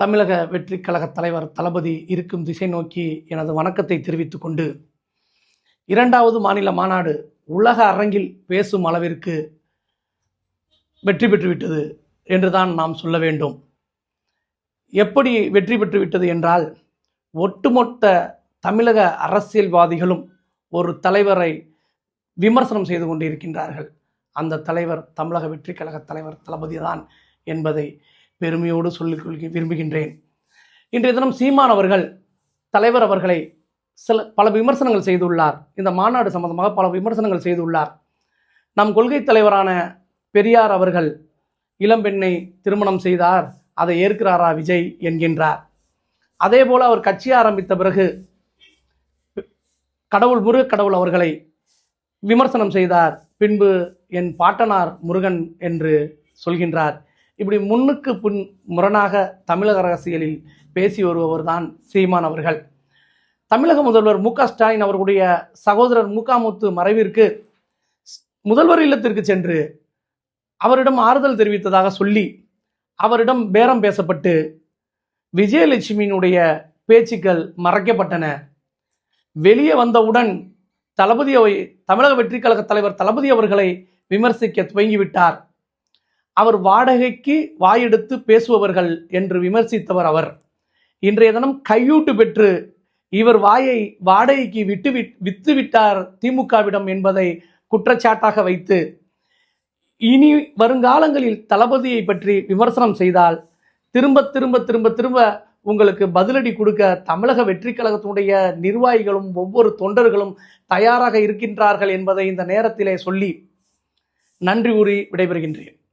தமிழக வெற்றி கழக தலைவர் தளபதி இருக்கும் திசை நோக்கி எனது வணக்கத்தை தெரிவித்துக் கொண்டு இரண்டாவது மாநில மாநாடு உலக அரங்கில் பேசும் அளவிற்கு வெற்றி பெற்றுவிட்டது என்றுதான் நாம் சொல்ல வேண்டும். எப்படி வெற்றி பெற்றுவிட்டது என்றால் ஒட்டுமொத்த தமிழக அரசியல்வாதிகளும் ஒரு தலைவரை விமர்சனம் செய்து கொண்டிருக்கின்றார்கள். அந்த தலைவர் தமிழக வெற்றி கழக தலைவர் தளபதி தான் என்பதை பெருமையோடு சொல்லிக்கொள்க விரும்புகின்றேன். இன்றைய தினம் சீமான் அவர்கள் தலைவர் அவர்களை சில பல விமர்சனங்கள் செய்துள்ளார். இந்த மாநாடு சம்பந்தமாக பல விமர்சனங்கள் செய்துள்ளார். நம் கொள்கை தலைவரான பெரியார் அவர்கள் இளம்பெண்ணை திருமணம் செய்தார். அதை ஏற்கிறாரா விஜய் என்கின்றார். அதேபோல் அவர் கட்சி ஆரம்பித்த பிறகு கடவுள் முருக கடவுள் அவர்களை விமர்சனம் செய்தார். பின்பு என் பாட்டனார் முருகன் என்று சொல்கின்றார். இப்படி முன்னுக்கு பின் முரணாக தமிழக அரசியலில் பேசி வருபவர் தான் சீமான் அவர்கள். தமிழக முதல்வர் மு க ஸ்டாலின் அவர்களுடைய சகோதரர் முகாமுத்து மறைவிற்கு முதல்வர் இல்லத்திற்கு சென்று அவரிடம் ஆறுதல் தெரிவித்ததாக சொல்லி அவரிடம் பேரம் பேசப்பட்டு விஜயலட்சுமியினுடைய பேச்சுக்கள் மறைக்கப்பட்டன. வெளியே வந்தவுடன் தளபதி அவை- தமிழக வெற்றி கழக தலைவர் தளபதி அவர்களை விமர்சிக்க துவங்கிவிட்டார். அவர் வாடகைக்கு வாயெடுத்து பேசுபவர்கள் என்று விமர்சித்தவர் அவர். இன்றைய தினம் கையூட்டு பெற்று இவர் வாயை வாடகைக்கு விட்டு விட்- திமுகவிடம் என்பதை குற்றச்சாட்டாக வைத்து இனி வருங்காலங்களில் தளபதியை பற்றி விமர்சனம் செய்தால் திரும்ப திரும்ப திரும்ப திரும்ப உங்களுக்கு பதிலடி கொடுக்க தமிழக வெற்றி கழகத்தினுடைய நிர்வாகிகளும் ஒவ்வொரு தொண்டர்களும் தயாராக இருக்கின்றார்கள் என்பதை இந்த நேரத்திலே சொல்லி நன்றி கூறி விடைபெறுகின்றேன்.